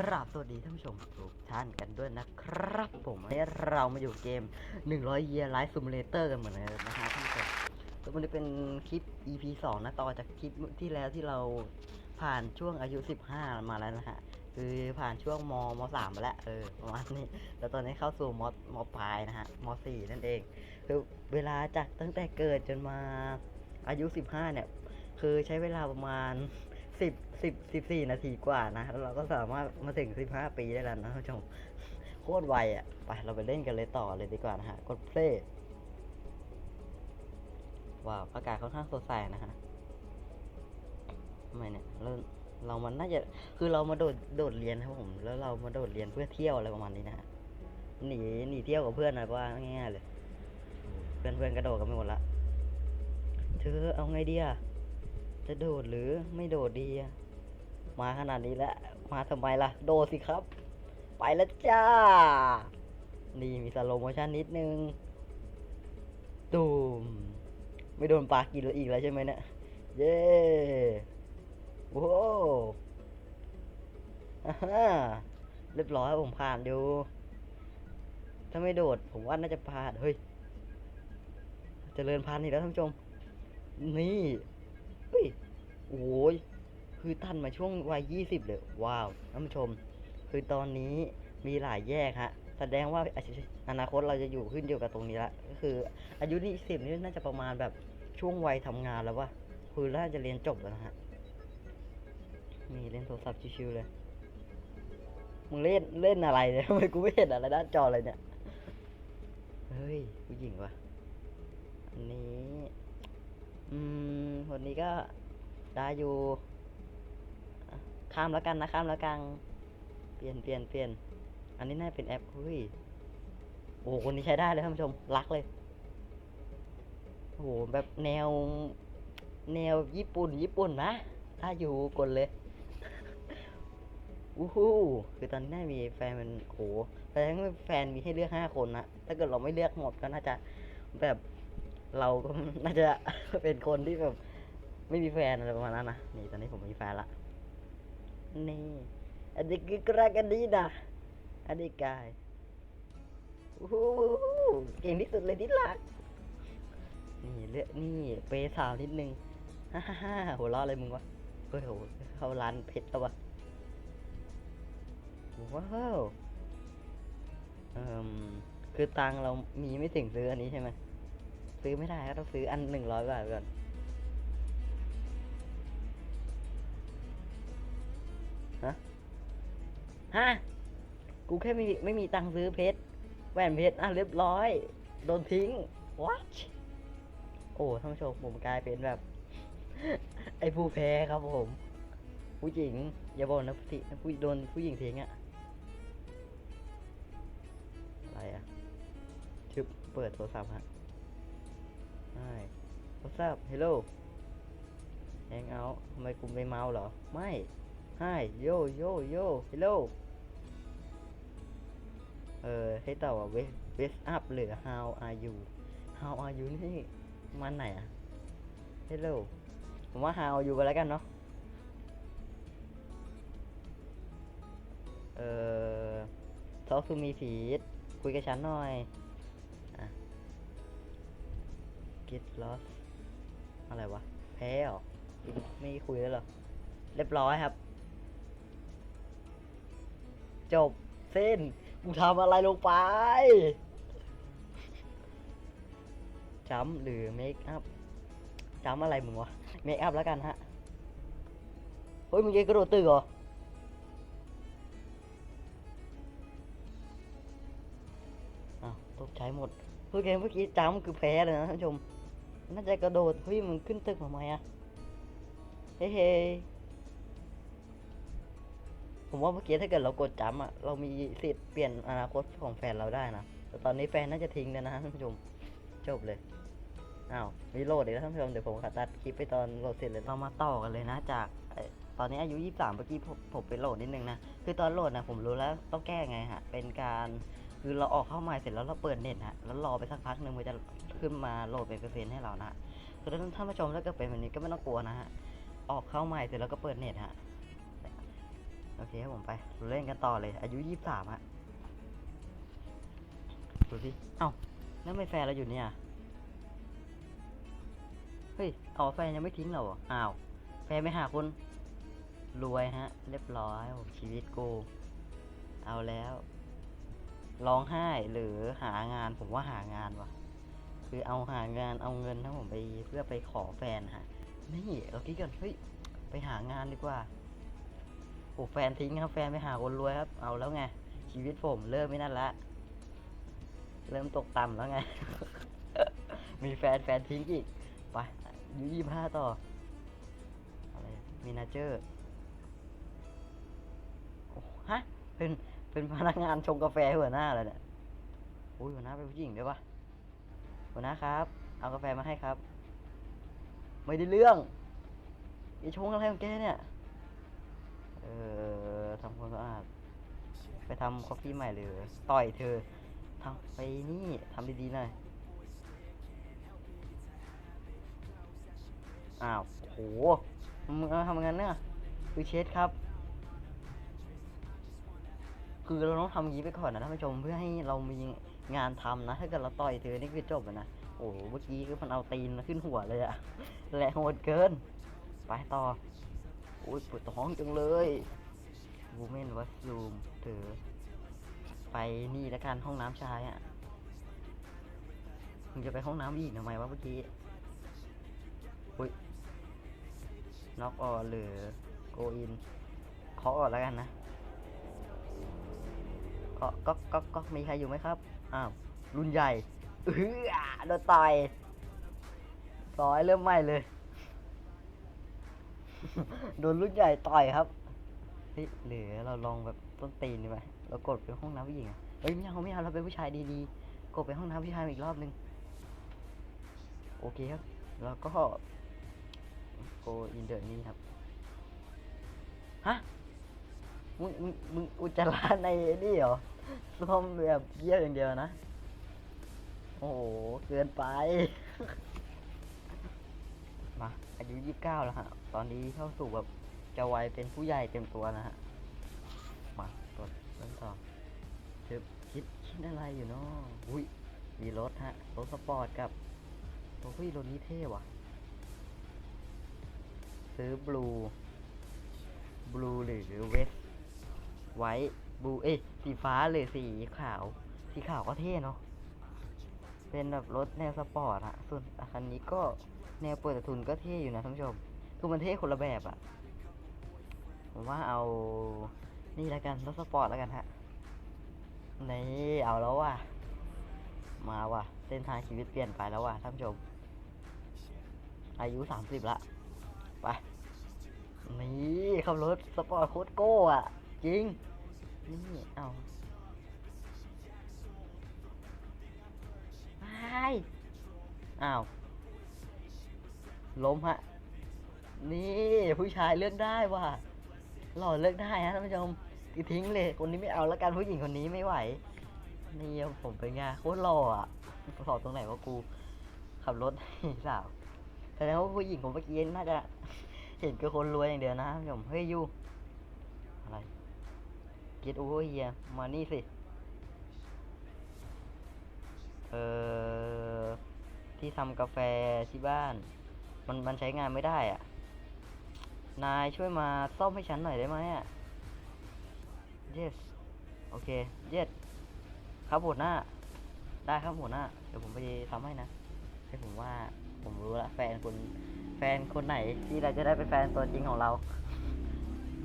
กราบสวัสดีท่านผู้ชมทุกท่านกันด้วยนะครับผมวันนี้เรามาอยู่เกม 100 Year Life Simulator กันเหมือนเดิมนะฮะท่านผู้ชมวันนี้เป็นคลิป EP 2 นะต่อจากคลิปที่แล้วที่เราผ่านช่วงอายุ 15 มาแล้วนะฮะ คือผ่านช่วงมมสามมาแล้ว เออประมาณนี้ แล้วตอนนี้เข้าสู่มมปลายนะฮะมสี่นั่นเอง คือเวลาจากตั้งแต่เกิดจนมาอายุ 15 เนี่ย คือใช้เวลาประมาณ สิบสิบสิบสี่นาทีกว่านะแล้วเราก็สามารถมาถึงสิบห้าปีได้แล้วนะท่านผู้ชมโคตรไวอะไปเราไปเล่นกันเลยต่อเลยดีกว่านะฮะกดเพลย์ว้าวอากาศค่อนข้างสดใสนะฮะทำไมเนี่ยเราเรามันน่าจะคือเรามาโดดโดดเรียนครับผม แล้วเรามาโดดเรียนเพื่อเที่ยวอะไรประมาณนี้นะฮะหนีหนีเที่ยวกับเพื่อนนะว่าง่ายๆเลย เพื่อนเพื่อนๆกระโดดกันไปหมดละเธอเอาไงดีอะ จะโดดหรือไม่โดดดีอะมาขนาดนี้แล้ว มาทำไมล่ะ โดดสิครับ ไปแล้วจ้า นี่มีสโลโมชั่นนิดนึงตูมไม่โดนปลากินแล้วอีกแล้วใช่ไหมเนี่ยเย้โว้วอ่าเรียบร้อยผมผ่านอยู่ถ้าไม่โดด ผมว่าน่าจะผ่าน เฮ้ยเจริญพันธุ์อีกแล้วท่านผู้ชม นี่ เฮ้ยโอ้ยคือทันมาช่วงวัยยี่สิบเลย ว้าวท่านผู้ชม คือตอนนี้มีหลายแยกฮะ แสดงว่าอนาคตเราจะอยู่ขึ้นอยู่กับตรงนี้ละ ก็คือ อายุนี่สิบนี่น่าจะประมาณแบบช่วงวัยทำงานแล้ววะคือน่าจะเรียนจบแล้วนะฮะ นี่เล่นโทรศัพท์ชิวๆเลย มึงเล่นเล่นอะไรเนี่ยทำไมกูไม่เห็นอะไรด้านจอเลยเนี่ย เฮ้ยผู้หญิงวะอันนี้ อืมวันนี้ก็ได้อยู่ ข้ามแล้วกันนะข้ามแล้วกัน เปลี่ยนเปลี่ยนเปลี่ยน อันนี้น่าเป็นแอปเฮ้ย โอ้โหคนนี้ใช้ได้เลยท่านผู้ชม รักเลย โอ้โหแบบแนว แนวญี่ปุ่น ญี่ปุ่นนะถ้าอยู่กดเลยอู้หูคือตอนนี้น่ามีแฟนเป็นโหแสดงว่าแฟนมีให้เลือกห้าคนนะ ถ้าเกิดเราไม่เลือกหมดก็น่าจะแบบ เราก็น่าจะเป็นคนที่แบบไม่มีแฟนอะไรประมาณนั้นนะนี่ตอนนี้ผมมีแฟนละนี่อันนี้คือกระกันดีนะอันนี้กายโอู้หูเก่งที่สุดเลยที่รักนี่เลือกนี่เปย์สาวนิดนึงฮ่าฮ่าฮ่าหัวเราะอะไรมึงวะเฮ้ยโหเข้าร้านเพชรแล้ววะว้าวเอ่มคือตังเรามีไม่ถึงซื้ออันนี้ใช่ไหม ซื้อไม่ได้ก็ต้องซื้ออันหนึ่งร้อยบาทก่อนฮะฮะกูแค่ไม่มีไม่มีตังค์ซื้อเพชรแหวนเพชรอะเรียบร้อย โดนทิ้ง what โอ้ท่านผู้ชมผมกลายเป็นแบบ ไอ้ผู้แพ้ครับผม ผู้หญิง อย่าบอกนะผู้ผู้โดนผู้หญิงทิ้งอะอะไรอะชึบเปิดโทรศัพท์ฮะ ใช่โทรศัพท์ hello hang out ทำไมกูไม่เมาเหรอ ไม่ hi yo yo yo hello เออให้ตอบว่า wake wake up หรือ how are you how are you นี่มันไหนอะ hello ผมว่า how are you กันแล้วกันเนาะ เออ talk to me please คุยกับฉันหน่อย get lost อะไรวะ แพ้เหรอ ไม่คุยแล้วหรอ เรียบร้อยครับ จบเส้นกูทำอะไรลงไปจำหรือเมคอัพจำอะไรมึงวะ เมคอัพแล้วกันฮะ เฮ้ย มึงยังกระโดดตึกเหรออ้าวตกใจหมดเมื่อกี้เมื่อกี้จำคือแพ้เลยนะท่านผู้ชม น่าจะกระโดดเฮ้ยมันขึ้นตึกทำไมอะเฮ้เฮ้ผมว่าเมื่อกี้ถ้าเกิดเรากดจำอะเรามีสิทธิ์เปลี่ยนอนาคตของแฟนเราได้นะแต่ตอนนี้แฟนน่าจะทิ้งแล้วนะท่านผู้ชมจบเลยอ้าวมีโหลดอีกแล้วท่านผู้ชมเดี๋ยวผมขอตัดคลิปไปตอนโหลดเสร็จเลยเรามาต่อกันเลยนะจากตอนนี้อายุ 23เมื่อกี้ผมไปโหลดนิดนึงนะคือตอนโหลดนะผมรู้แล้วต้องแก้ไงฮะเป็นการ คือเราออกเข้ามาเสร็จแล้วเราเปิดเน็ตฮะแล้วรอไปสักพักหนึ่งมันจะขึ้นมาโหลดเป็นเปอร์เซ็นต์ให้เรานะคือท่านผู้ชมถ้าเกิดเป็นแบบนี้ก็ไม่ต้องกลัวนะฮะออกเข้าใหม่เสร็จแล้วก็เปิดเน็ตฮะโอเคครับผมไปเล่นกันต่อเลย อายุยี่สามฮะดูสิเอ้าแล้วไม่แฟนเราอยู่เนี่ยเฮ้ยเอาแฟนยังไม่ทิ้งเราอ้าวแฟนไม่หาคนรวยฮะ เรียบร้อยชีวิตกู เอาแล้ว ร้องไห้หรือหางานผมว่าหางานว่ะ คือเอาหางานเอาเงินนะผมไปเพื่อไปขอแฟนฮะนี่เราคิดกันเฮ้ยไปหางานดีกว่าโอ้แฟนทิ้งครับ แฟนไปหาคนรวยครับ เอาแล้วไง ชีวิตผมเริ่มไม่นั่นละ เริ่มตกต่ำแล้วไง มีแฟนแฟนทิ้งอีก ไปยูยี่ห้าต่อ อะไรมีนาเจอร์ฮะ เป็น เป็นพนักงานชงกาแฟหัวหน้าเลยเนี่ยโอ้ยหัวหน้าเป็นผู้หญิงด้วยปะหัวหน้าครับ เอากาแฟมาให้ครับ ไม่ได้เรื่องไอชงอะไรของแกเนี่ย เออทำความสะอาดไปทำคอฟฟี่ใหม่เลยต่อยเธอทำไปนี่ทำดีๆหน่อยอ้าวโหมึงเอาทำงั้นเนี่ยคือเช็ดครับ คือเราต้องทำอย่างนี้ไปก่อนนะท่านผู้ชมเพื่อให้เรามีงานทำนะ ถ้าเกิดเราต่อยเธอนี่คือจบนะโอ้โหเมื่อกี้คือมันเอาตีนมาขึ้นหัวเลยอะแรงโหดเกิน ไปต่อโอ้ยปวดท้องจังเลยวูเมนวัสรูมเธอไปนี่แล้วกันห้องน้ำชายอะมึงจะไปห้องน้ำอีกทำไมวะเมื่อกี้อุ้ยน็อกออหรือโกอินเคาะก่อนแล้วกันนะ ก็ก็ก็ก็มีใครอยู่ไหมครับ อ้าว รุ่นใหญ่เออโดนต่อยต่อยเริ่มใหม่เลย โดนรุ่นใหญ่ต่อยครับเฮ้ยหรือเราลองแบบต้นตีนดีไหมเรากดไปห้องน้ำผู้หญิงเฮ้ยไม่เอาไม่เอาเราเป็นผู้ชายดีๆ กดไปห้องน้ำผู้ชายอีกรอบนึง โอเคครับ แล้วก็โกอินเดอร์นี่ครับ ฮะ มึงมึงมึงอุจจาระในนี่เหรอส้วมแบบเยี่ยวอย่างเดียวนะ โอ้โห เกินไป มา อายุยี่สิบเก้าแล้วฮะ ตอนนี้เข้าสู่แบบจะวัยเป็นผู้ใหญ่เต็มตัวนะฮะ มาตัวเริ่มต่อเธอคิดคิดอะไรอยู่เนาะอุ้ย มีรถฮะ รถสปอร์ตกับโอ้ยรถนี้เท่ว่ะ ซื้อบลูบลูหรือเวส ไว้บลูเอ้สีฟ้าหรือสีขาว สีขาวก็เท่เนาะเป็นแบบรถแนวสปอร์ตอะส่วนคันนี้ก็แนวเปิดต่ทุนก็เท่อยู่นะท่านผู้ชมคือมันเท่คนละแบบอะผมว่าเอานี่ล้วกันรถสปอร์ตล้วกันฮะนี่เอาแล้วว่ะมาว่ะเส้นทางชีวิตเปลี่ยนไปแล้วว่ะท่านผู้ชม อายุสามสิบละไปนี่ขับรถสปอร์ตโคตรโก้อะ จริง นี่เอาไอ้อ้าวล้มฮะ นี่ผู้ชายเลือกได้ว่ะหล่อเลือกได้ฮะท่านผู้ชมทิ้งเลย คนนี้ไม่เอาแล้วกันผู้หญิงคนนี้ไม่ไหว นี่ผมเป็นไงโคตรหล่ออะหล่อตรงไหนวะกูขับรถสาวแสดงว่าผู้หญิงผมเมื่อกี้น่าจะ เห็นคือคนรวยอย่างเดียวนะท่านผู้ชมเฮ้ยยูอะไร get over here มานี่สิ เออที่ทำกาแฟที่บ้าน มันมันใช้งานไม่ได้อะ นายช่วยมาซ่อมให้ฉันหน่อยได้ไหมอะ yes โอเค yes ครับหัวหน้า ได้ครับหัวหน้า เดี๋ยวผมไปทำให้นะให้ผมว่าผมรู้ละแฟนคุณแฟนคนไหนที่เราจะได้เป็นแฟนตัวจริงของเรา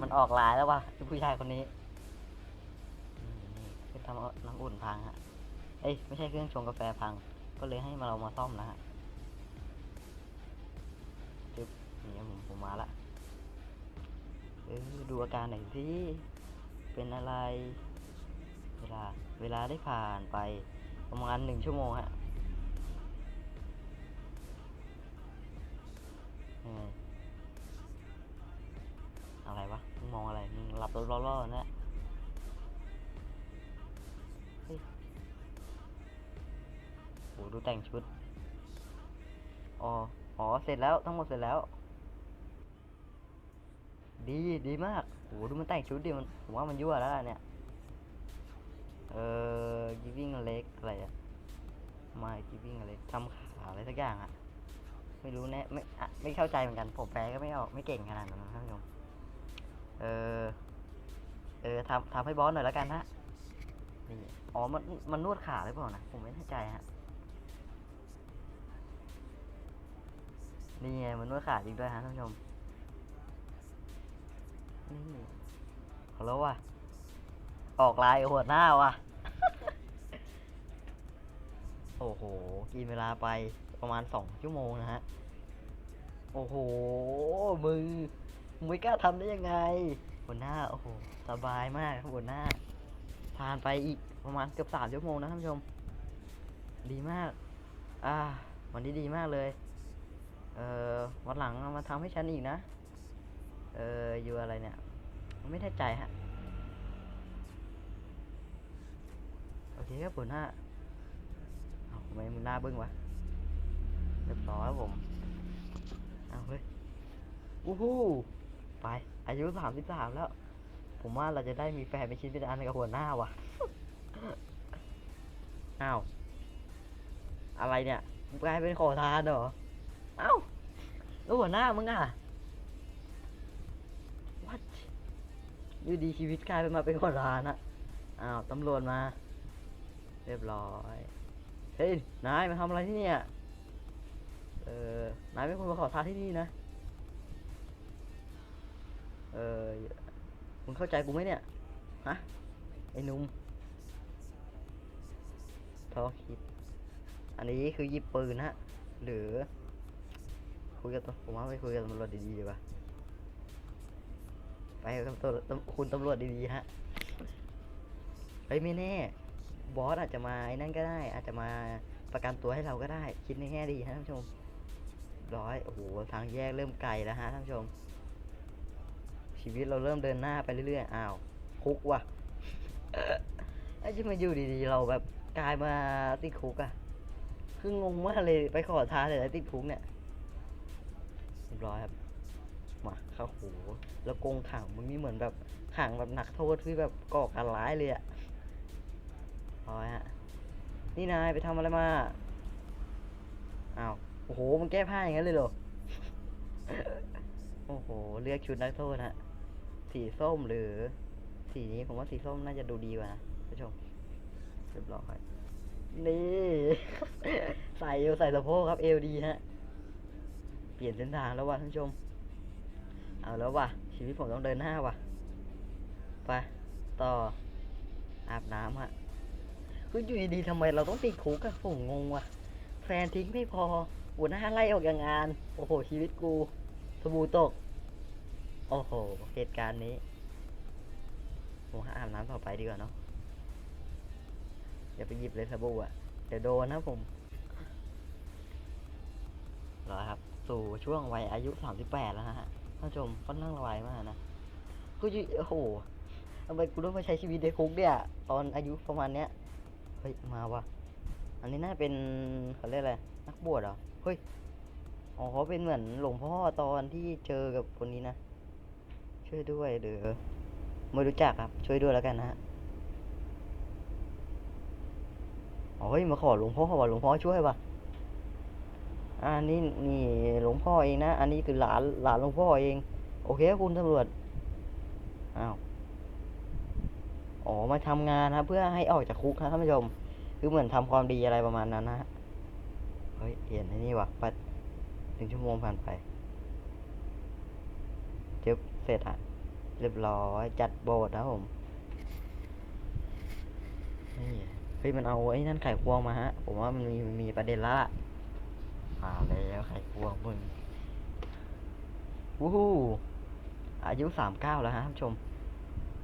มันออกหลายแล้วว่ะผู้ชายคนนี้ มนี่ทำน้ำอุ่นพังฮะ เอ้ยไม่ใช่เครื่องชงกาแฟพัง ก็เลยให้มาเรามาซ่อมนะฮะจึ๊บนี่ผมผมมาละเออดูอาการหน่อยสิเป็นอะไร เวลาเวลาได้ผ่านไปประมาณหนึ่งชั่วโมงฮะอะไรวะ มึงมองอะไร มึงหลับรล่อๆนี่ย โหดูแต่งชุด อ๋อ อ๋อ เสร็จแล้วทั้งหมดเสร็จแล้ว ดีดีมากโหหดูมันแต่งชุดดิมันผมว่ามันยั่วแล้วเนี่ย เอ่อ giving เล็กอะไรอะมา giving เล็กทำขาอะไรสักอย่างอะไม่รู้แน่ไม่ไม่เข้าใจเหมือนกัน ผมแปลก็ไม่ออกไม่เก่งขนาดนั้นนะท่านผู้ชมเออเออทำทำให้บอสหน่อยแล้วกันฮะนี่อ๋อมันมันนวดขาหรือเปล่านะผมไม่แน่ใจฮะ นี่ไงมันนวดขาจริงด้วยฮะท่านผู้ชม นี่เอาแล้วว่ะ ออกลายหัวหน้าว่ะ โอ้โห กินเวลาไปประมาณสองชั่วโมงนะฮะ โอ้โห มึงมึงไม่กล้าทำได้ยังไง หัวหน้า โอ้โห สบายมากครับหัวหน้า ผ่านไปอีกประมาณเกือบสามชั่วโมงนะท่านผู้ชม ดีมาก อ่า วันนี้ดีมากเลย เออวันหลังเอามาทำให้ฉันอีกนะ เอออยู่อะไรเนี่ย ไม่แน่ใจฮะ โอเคครับหัวหน้าเอาทำไมมึงหน้าบึ้งวะเรียบร้อยครับผม เอาเฮ้ยอู้หูไป อายุสามสิบสามแล้ว ผมว่าเราจะได้มีแฟนเป็นชิ้นเป็นอันกับหัวหน้าว่ะอ้าว อะไรเนี่ยกลายเป็นขอทานเหรอ เอ้าแล้วหัวหน้ามึงอะ what อยู่ดีชีวิตกลายเป็นมาเป็นขอทานอะอ้าวตำรวจมา เรียบร้อย เฮ้ย นายมาทำอะไรที่เนี่ย เออ นายเป็นคนมาขอทานที่นี่นะ เออมึงเข้าใจกูไหมเนี่ย ฮะ ไอ้นุ่มทอคิด อันนี้คือหยิบปืนฮะ หรือ คุยกับตำผมว่าไปคุยกับตำรวจดีๆดีกว่าไปกับตำรวจคุณตำรวจดีๆฮะเฮ้ยไม่แน่ บอสอาจจะมาไอ้นั่นก็ได้ อาจจะมาประกันตัวให้เราก็ได้ คิดในแง่ดีฮะท่านผู้ชมร้อยโอ้โหทางแยกเริ่มไกลแล้วฮะท่านผู้ชม ชีวิตเราเริ่มเดินหน้าไปเรื่อยๆอ้าวคุกว่ะไอ้ที่มาอยู่ดีๆ เราแบบกลายมาติดคุกอะคืองงมากเลยไปขอทานเลยติดคุกเนี่ย รียบร้อยครับมาเข้าโหแล้วกรงขังมึงนี่เหมือนแบบขังแบบหนักโทษที่แบบก่อการร้ายเลยอะร้อยฮะนี่นายไปทำอะไรมาอ้าวโอ้โหมันแก้ผ้าอย่างนั้นเลยเหรอโอ้โหเลือกชุดนักโทษฮะสีส้มหรือ สีนี้ผมว่าสีส้มน่าจะดูดีกว่านะผู้ชมเรียบร้อยนี่ ใส่เอวใส่สะโพกครับเอวดีฮะ ลี่ยนเส้นทางแล้วว่ะท่านผู้ชม เอาแล้วว่ะ ชีวิตผมต้องเดินหน้าว่ะ ไป ต่อ อาบน้ำฮะคืออยู่ดีๆทำไมเราต้องติดคุกอะผมงงว่ะ แฟนทิ้งไม่พอหัวหน้าไล่ออกจากงาน โอ้โห ชีวิตกูสบู่ตก โอ้โห เหตุการณ์นี้ผมหาอาบน้ำต่อไปดีกว่าเนาะอย่าไปหยิบเลยสบู่อะเดี๋ยวโดนนะผมรอครับ สู่ช่วงวัยอายุสามสิบแปดแล้วนะฮะท่านผู้ชมค่อนข้างไวมากนะกูจะโอ้โหทำไมกูต้องมาใช้ชีวิตในคุกเนี่ยตอนอายุประมาณเนี้ยเฮ้ยมาวะอันนี้น่าเป็นเขาเรียกอะไรนักบวชเหรอเฮ้ยอ๋อเป็นเหมือนหลวงพ่อตอนที่เจอกับคนนี้นะช่วยด้วยหรือไม่รู้จักครับ ช่วยด้วยแล้วกันนะฮะอ๋อเฮ้ยมาขอหลวงพ่อว่ะหลวงพ่อช่วยว่ะ อ่านี่นี่หลวงพ่อเองนะ อันนี้คือหลานหลานหลวงพ่อเอง โอเคครับคุณตำรวจอ้าวอ๋อมาทำงานนะเพื่อให้ออกจากคุกนะท่านผู้ชม คือเหมือนทำความดีอะไรประมาณนั้นนะเฮ้ยเห็นไอ้นี่ว่ะปัดหนึ่งชั่วโมงผ่านไปเจึบเสร็จอะเรียบร้อยจัดโบสถ์นะผมนี่เฮ้ยมันเอาไอ้นั่นไข่ควงมาฮะ ผมว่ามันมีมีประเด็นละ มาแล้วไข่ควงมึงวู้ฮู้อายุสามเก้าแล้วฮะท่านผู้ชม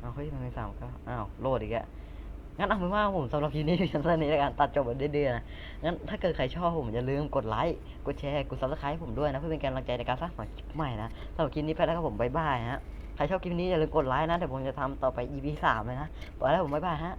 เอาวเฮ้ยมันเป็นสามเก้าอ้าวโหลดอีกแล้วงั้นเอาเป็นว่าผมสำหรับทีนี้ชั้นนี้แล้วกันตัดจบแบบเดือๆนะงั้นถ้าเกิดใครชอบผมอย่าลืมกดไลค์กดแชร์กดซับสไครต์ผมด้วยนะเพื่อเป็นกำลังใจในการสร้างสรรค์คลิปใหม่นะสำหรับคลิปนี้ไปแล้วครับผมบ๊ายบายฮะใครชอบคลิปนี้อย่าลืมกดไลค์นะเดี๋ยวผมจะทำต่อไป EP สามเลยนะไปแล้วผมบ๊ายบายฮะ